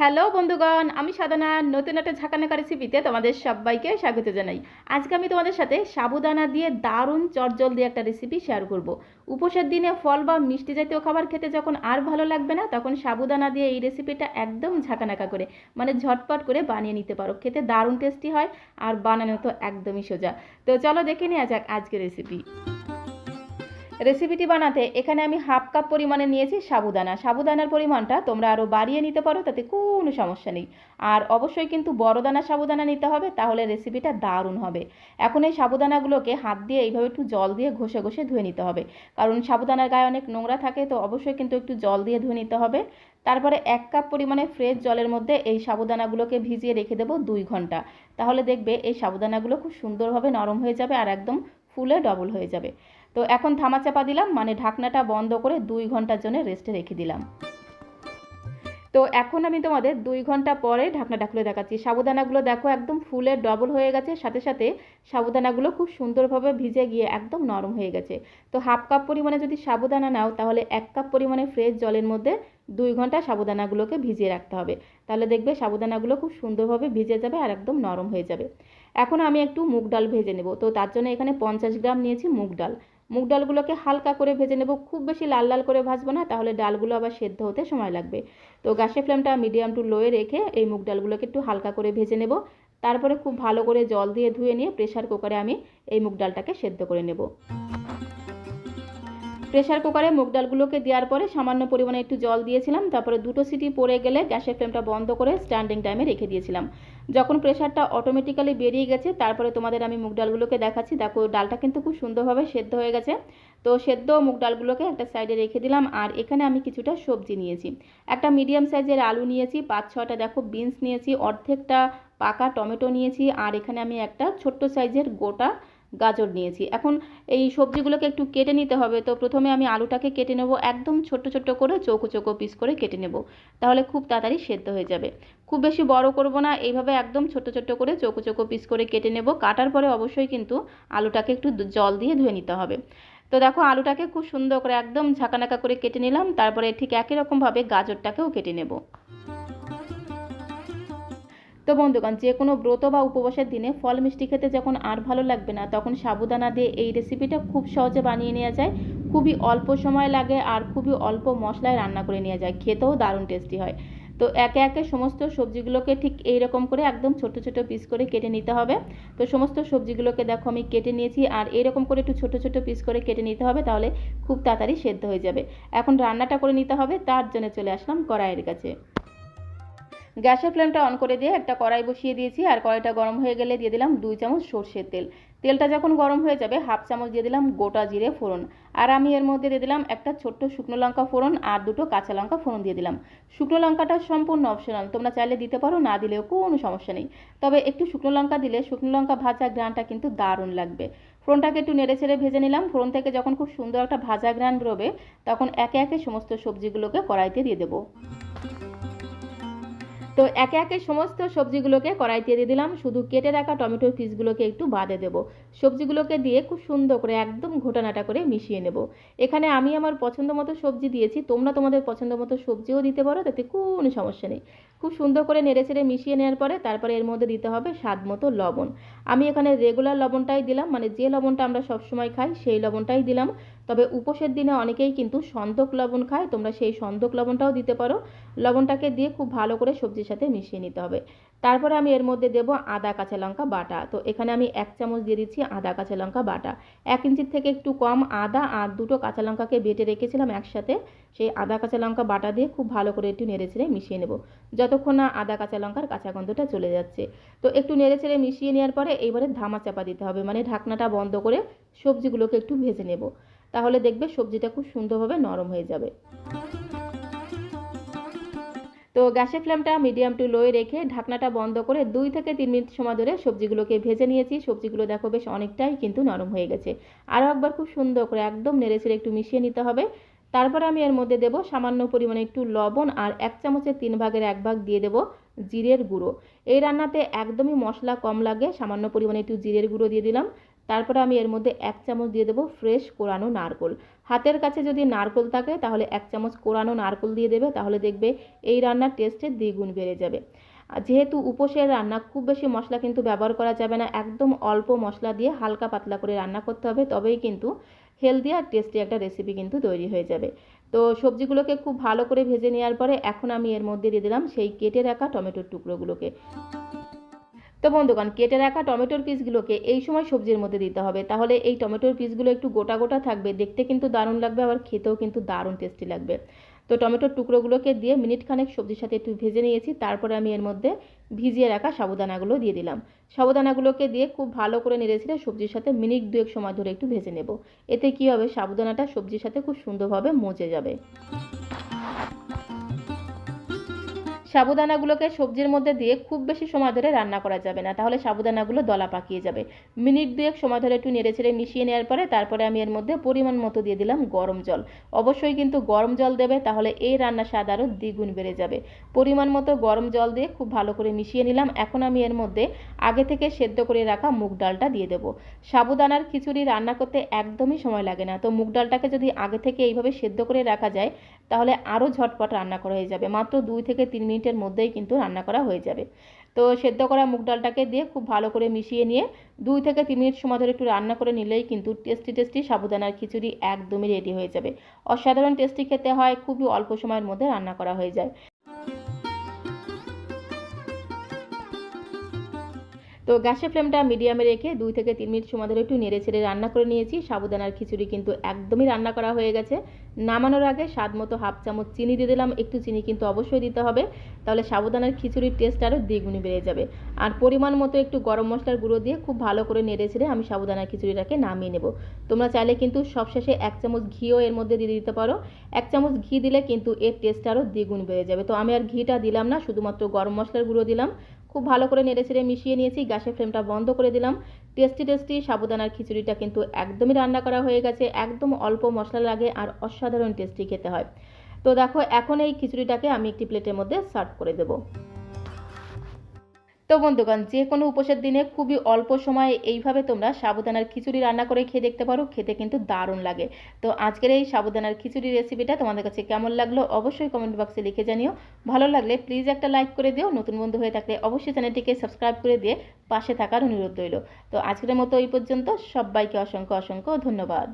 Hello বন্ধুগণ, আমি সাধনা। নতুন একটা ঝাঁকানাকা রেসিপিতে তোমাদের সবাইকে স্বাগত জানাই। আজকে আমি তোমাদের সাথে সাবুদানা দিয়ে দারুণ চটজল দিয়ে একটা রেসিপি শেয়ার করব। উপোসের দিনে ফল বা মিষ্টি জাতীয় খাবার খেতে যখন আর ভালো লাগবে না, তখন সাবুদানা দিয়ে এই রেসিপিটা একদম ঝাঁকানাকা করে মানে ঝটপট করে বানিয়ে নিতে পারো। খেতে দারুণ টেস্টি হয় আর বানানো তো একদমই সোজা। তো চলো দেখে নেওয়া যাক আজকের রেসিপি রেসিপিটি বানাতে এখানে আমি হাফ কাপ পরিমাণে নিয়েছি সাবুদানা। সাবুদানার পরিমাণটা তোমরা আরও বাড়িয়ে নিতে পারো, তাতে কোনো সমস্যা নেই। আর অবশ্যই কিন্তু বড় দানা সাবুদানা নিতে হবে, তাহলে রেসিপিটা দারুণ হবে। এখন এই সাবুদানাগুলোকে হাত দিয়ে এইভাবে একটু জল দিয়ে ঘষে ঘষে ধুয়ে নিতে হবে। কারণ সাবুদানার গায়ে অনেক নোংরা থাকে, তো অবশ্যই কিন্তু একটু জল দিয়ে ধুয়ে নিতে হবে। তারপরে এক কাপ পরিমাণে ফ্রেশ জলের মধ্যে এই সাবুদানাগুলোকে ভিজিয়ে রেখে দেবো দুই ঘণ্টা। তাহলে দেখবে এই সাবুদানাগুলো খুব সুন্দরভাবে নরম হয়ে যাবে আর একদম ফুলে ডবল হয়ে যাবে। তো এখন থামা চাপা দিলাম মানে ঢাকনাটা বন্ধ করে দুই ঘণ্টার জন্য রেস্টে রেখে দিলাম। তো এখন আমি তোমাদের দুই ঘণ্টা পরে ঢাকনাটা খুলে দেখাচ্ছি। সাবুদানাগুলো দেখো একদম ফুলে ডবল হয়ে গেছে, সাথে সাথে সাবুদানাগুলো খুব সুন্দরভাবে ভিজে গিয়ে একদম নরম হয়ে গেছে। তো হাফ কাপ পরিমাণে যদি সাবুদানা নাও, তাহলে এক কাপ পরিমাণে ফ্রেশ জলের মধ্যে দুই ঘণ্টা সাবুদানাগুলোকে ভিজিয়ে রাখতে হবে। তাহলে দেখবে সাবুদানাগুলো খুব সুন্দরভাবে ভিজে যাবে আর একদম নরম হয়ে যাবে। এখন আমি একটু মুগ ডাল ভেজে নেব। তো তার জন্য এখানে পঞ্চাশ গ্রাম নিয়েছি মুগ ডাল। মুগ ডালগুলোকে হালকা করে ভেজে নেব, খুব বেশি লাল লাল করে ভাজবো না, তাহলে ডালগুলো আবার সেদ্ধ হতে সময় লাগবে। তো গ্যাসের ফ্লেমটা মিডিয়াম টু লোয়ে রেখে এই মুগ ডালগুলোকে একটু হালকা করে ভেজে নেব। তারপরে খুব ভালো করে জল দিয়ে ধুয়ে নিয়ে প্রেশার কুকারে আমি এই মুগ ডালটাকে সেদ্ধ করে নেব। প্রেশার কুকারে মুগ ডালগুলোকে দেওয়ার পরে সামান্য পরিমাণে একটু জল দিয়েছিলাম, তারপরে দুটো সিটি পড়ে গেলে গ্যাসের ফ্লেমটা বন্ধ করে স্ট্যান্ডিং টাইমে রেখে দিয়েছিলাম। যখন প্রেশারটা অটোমেটিক্যালি বেরিয়ে গেছে, তারপরে তোমাদের আমি মুগ ডালগুলোকে দেখাচ্ছি। দেখো, ডালটা কিন্তু খুব সুন্দরভাবে সেদ্ধ হয়ে গেছে। তো সেদ্ধ মুগ ডালগুলোকে একটা সাইডে রেখে দিলাম, আর এখানে আমি কিছুটা সবজি নিয়েছি। একটা মিডিয়াম সাইজের আলু নিয়েছি, পাঁচ, ছটা দেখো বিনস নিয়েছি, অর্ধেকটা পাকা টমেটো নিয়েছি, আর এখানে আমি একটা ছোট্ট সাইজের গোটা গাজর নিয়েছি। এখন এই সবজিগুলোকে একটু কেটে নিতে হবে। তো প্রথমে আমি আলুটাকে কেটে নেব, একদম ছোট্ট ছোট্ট করে চৌকো চৌকো পিস করে কেটে নেব। তাহলে খুব তাড়াতাড়ি সেদ্ধ হয়ে যাবে। খুব বেশি বড় করব না, এইভাবে একদম ছোট ছোট করে চৌকো চৌকো পিস করে কেটে নেব। কাটার পরে অবশ্যই কিন্তু আলুটাকে একটু জল দিয়ে ধুয়ে নিতে হবে। তো দেখো আলুটাকে খুব সুন্দর করে একদম ঝাঁকানাকা করে কেটে নিলাম। তারপরে ঠিক একই রকমভাবে গাজরটাকেও কেটে নেব। তো বন্ধুগণ, যে কোনো ব্রত বা উপবাসের দিনে ফল মিষ্টি খেতে যখন আর ভালো লাগবে না, তখন সাবুদানা দিয়ে এই রেসিপিটা খুব সহজে বানিয়ে নেওয়া যায়। খুবই অল্প সময় লাগে আর খুবই অল্প মশলায় রান্না করে নেওয়া যায়। খেতেও দারুণ টেস্টি হয়। তো একে একে সমস্ত সবজিগুলোকে ঠিক এই রকম করে একদম ছোট ছোট পিস করে কেটে নিতে হবে। তো সমস্ত সবজিগুলোকে দেখো আমি কেটে নিয়েছি আর এরকম করে একটু ছোট ছোট পিস করে কেটে নিতে হবে তাহলে খুব তাড়াতাড়ি সেদ্ধ হয়ে যাবে। এখন রান্নাটা করে নিতে হবে, তার জন্য চলে আসলাম কড়াইয়ের কাছে। গ্যাসের ফ্লেমটা অন করে দিয়ে একটা কড়াই বসিয়ে দিয়েছি, আর কড়াইটা গরম হয়ে গেলে দিয়ে দিলাম দুই চামচ সর্ষের তেল। তেলটা যখন গরম হয়ে যাবে, হাফ চামচ দিয়ে দিলাম গোটা জিরে ফোড়ন। আর আমি এর মধ্যে দিয়ে দিলাম একটা ছোট্ট শুকনো লঙ্কা ফোড়ন আর দুটো কাঁচা লঙ্কা ফোড়ন দিয়ে দিলাম। শুকনো লঙ্কাটা সম্পূর্ণ অপশনাল তোমরা চাইলে দিতে পারো, না দিলেও কোনো সমস্যা নেই। তবে একটু শুকনো লঙ্কা দিলে শুকনো লঙ্কা ভাজা গ্রানটা কিন্তু দারুণ লাগবে। ফোড়নটাকে একটু নেড়ে ছেড়ে ভেজে নিলাম। ফোড়ন থেকে যখন খুব সুন্দর একটা ভাজা গ্রান বেরোবে, তখন একে একে সমস্ত সবজিগুলোকে কড়াইতে দিয়ে দেবো। তো একে একে সমস্ত সবজিগুলোকে কড়াইতে দিয়ে দিলাম। শুধু কেটে রাখা টমেটোর পিসগুলোকে একটু বাদে দেব। সবজিগুলোকে দিয়ে খুব সুন্দর করে একদম ঘোটানাটা করে মিশিয়ে নেব। এখানে আমি আমার পছন্দ মতো সবজি দিয়েছি। তোমরা তোমাদের পছন্দ মতো সবজিও দিতে পারো, তাতে কোনো সমস্যা নেই। খুব সুন্দর করে নেড়ে ছেড়ে মিশিয়ে নেওয়ার পরে তারপরে এর মধ্যে দিতে হবে স্বাদ মতো লবণ। আমি এখানে রেগুলার লবণটাই দিলাম মানে যে লবণটা আমরা সবসময় খাই সেই লবণটাই দিলাম। তবে উপোসের দিনে অনেকেই কিন্তু সন্দক লবণ খায়, তোমরা সেই সন্দক লবণটাও দিতে পারো। লবণটাকে দিয়ে খুব ভালো করে সবজির সাথে মিশিয়ে নিতে হবে। তারপরে আমি এর মধ্যে দেব আদা, কাঁচা লঙ্কা, বাটা। তো এখানে আমি এক চামচ দিয়ে দিচ্ছি আদা, কাঁচা লঙ্কা, বাটা। এক ইঞ্চির থেকে একটু কম আদা আর দুটো কাঁচা লঙ্কাকে বেটে রেখেছিলাম একসাথে। সেই আদা, কাঁচা লঙ্কা, বাটা দিয়ে খুব ভালো করে একটু নেড়ে ছেড়ে মিশিয়ে নেব। যতক্ষণ না আদা, কাঁচা লঙ্কার কাঁচা গন্ধটা চলে যাচ্ছে। তো একটু নেড়ে ছেড়ে মিশিয়ে নেওয়ার পরে এইবারে ধামা চাপা দিতে হবে। মানে ঢাকনাটা বন্ধ করে সবজিগুলোকে একটু ভেজে নেব। তাহলে দেখবে সবজিটা খুব সুন্দরভাবে নরম হয়ে যাবে। তো গ্যাসের ফ্লেমটা মিডিয়াম টু লোয়ে রেখে ঢাকনাটা বন্ধ করে দুই থেকে তিন মিনিট সময় ধরে সবজিগুলোকে ভেজে নিয়েছি। সবজিগুলো দেখো বেশ অনেকটাই কিন্তু নরম হয়ে গেছে। আরও একবার খুব সুন্দর করে একদম নেড়ে ছেড়ে একটু মিশিয়ে নিতে হবে। তারপরে আমি এর মধ্যে দেব সামান্য পরিমাণে একটু লবণ আর এক চামচের তিন ভাগের এক ভাগ দিয়ে দেব জিরের গুঁড়ো। এই রান্নাতে একদমই মশলা কম লাগে, সামান্য পরিমাণে একটু জিরের গুঁড়ো দিয়ে দিলাম। তারপরে আমি এর মধ্যে এক চামচ দিয়ে দেবো ফ্রেশ কোরানো নারকোল। হাতের কাছে যদি নারকোল থাকে, তাহলে এক চামচ কোরানো নারকোল দিয়ে দেবে, তাহলে দেখবে এই রান্নার টেস্টের দ্বিগুণ বেড়ে যাবে। যেহেতু উপোসের রান্না খুব বেশি মশলা কিন্তু ব্যবহার করা যাবে না, একদম অল্প মশলা দিয়ে হালকা পাতলা করে রান্না করতে হবে, তবেই কিন্তু হেলদি আর টেস্টি একটা রেসিপি কিন্তু তৈরি হয়ে যাবে। তো সবজিগুলোকে খুব ভালো করে ভেজে নেওয়ার পরে এখন আমি এর মধ্যে দিয়ে দিলাম সেই কেটে রাখা টমেটোর টুকরোগুলোকে। তো বন্ধুগণ, কেটে রাখা টমেটোর পিসগুলোকে এই সময় সবজির মধ্যে দিতে হবে। তাহলে এই টমেটোর পিসগুলো একটু গোটা গোটা থাকবে, দেখতে কিন্তু দারুণ লাগবে, আবার খেতেও কিন্তু দারুণ টেস্টি লাগবে। তো টমেটোর টুকরোগুলোকে দিয়ে মিনিট খানেক সবজির সাথে একটু ভেজে নিয়েছি, তারপরে আমি এর মধ্যে ভিজিয়ে রাখা সাবুদানাগুলো দিয়ে দিলাম। সাবুদানাগুলোকে দিয়ে খুব ভালো করে নেড়েছিলে সবজির সাথে মিনিট দুয়েক সময় ধরে একটু ভেজে নেব। এতে কী হবে? সাবুদানাটা সবজির সাথে খুব সুন্দরভাবে মজে যাবে। সাবুদানাগুলোকে সবজির মধ্যে দিয়ে খুব বেশি সময় ধরে রান্না করা যাবে না। তাহলে সাবুদানাগুলো দলা পাকিয়ে যাবে। মিনিট দুয়েক সময় ধরে একটু নেড়ে ছেড়ে মিশিয়ে নেওয়ার পরে তারপরে আমি এর মধ্যে পরিমাণ মতো দিয়ে দিলাম গরম জল। অবশ্যই কিন্তু গরম জল দেবে, তাহলে এই রান্নার স্বাদ আরও দ্বিগুণ বেড়ে যাবে। পরিমাণ মতো গরম জল দিয়ে খুব ভালো করে মিশিয়ে নিলাম। এখন আমি এর মধ্যে আগে থেকে সেদ্ধ করে রাখা মুগ ডালটা দিয়ে দেবো। সাবুদানার খিচুড়ি রান্না করতে একদমই সময় লাগে না। তো মুগ ডালটাকে যদি আগে থেকে এইভাবে সেদ্ধ করে রাখা যায় তাহলে আরও ঝটপট রান্না করা হয়ে যাবে। মাত্র দুই থেকে তিন মিনিটের মধ্যেই কিন্তু রান্না করা হয়ে যাবে। তো সেদ্ধ করা মুগ ডালটাকে দিয়ে খুব ভালো করে মিশিয়ে নিয়ে দুই থেকে তিন মিনিট সময় ধরে একটু রান্না করে নিলেই কিন্তু টেস্টি টেস্টি সাবুদানার খিচুড়ি একদমই রেডি হয়ে যাবে। অসাধারণ টেস্টি খেতে হয়, খুবই অল্প সময়ের মধ্যে রান্না করা হয়ে যায়। তো গ্যাসের ফ্লেমটা মিডিয়ামে রেখে দুই থেকে তিন মিনিট সময় ধরে একটু নেড়ে ছেড়ে রান্না করে নিয়েছি। সাবুদানার খিচুড়ি কিন্তু একদমই রান্না করা হয়ে গেছে। নামানোর আগে স্বাদ মতো হাফ চামচ চিনি দিয়ে দিলাম। একটু চিনি কিন্তু অবশ্যই দিতে হবে। তাহলে সাবুদানার খিচুড়ির টেস্ট আরও দ্বিগুণে বেড়ে যাবে। আর পরিমাণ মতো একটু গরম মশলার গুঁড়ো দিয়ে খুব ভালো করে নেড়ে ছেড়ে আমি সাবুদানার খিচুড়িটাকে নামিয়ে নেব। তোমরা চাইলে কিন্তু সবশেষে এক চামচ ঘিও এর মধ্যে দিয়ে দিতে পারো। এক চামচ ঘি দিলে কিন্তু এর টেস্ট আরও দ্বিগুণ বেড়ে যাবে। তো আমি আর ঘিটা দিলাম না, শুধুমাত্র গরম মশলার গুঁড়ো দিলাম। খুব ভালো করে নেড়ে চেড়ে মিশিয়ে নিয়েছি, গ্যাসের ফ্লেমটা বন্ধ করে দিলাম। টেস্টি টেস্টি সাবুদানার খিচুড়িটা কিন্তু একদমই রান্না করা হয়ে গেছে, একদম অল্প মশলা লাগে আর অসাধারণ টেস্টি খেতে হয়। তো দেখো, এখন এই খিচুড়িটাকে আমি একটি প্লেটের মধ্যে সার্ভ করে দেবো। তো বন্ধুগণ যে কোনো উপোসের দিনে খুবই অল্প সময়ে এইভাবে তোমরা সাবুদানার খিচুড়ি রান্না করে খেয়ে দেখতে পারো। খেতে কিন্তু দারুণ লাগে। তো আজকের এই সাবুদানার খিচুড়ি রেসিপিটা তোমাদের কাছে কেমন লাগল অবশ্যই কমেন্ট বক্সে লিখে জানিও। ভালো লাগলে প্লিজ একটা লাইক করে দিও। নতুন বন্ধু হয়ে থাকলে অবশ্যই চ্যানেলটিকে সাবস্ক্রাইব করে দিয়ে পাশে থাকার অনুরোধ রইল। তো আজকের মতো এই পর্যন্ত। সবাইকে অসংখ্য অসংখ্য ধন্যবাদ।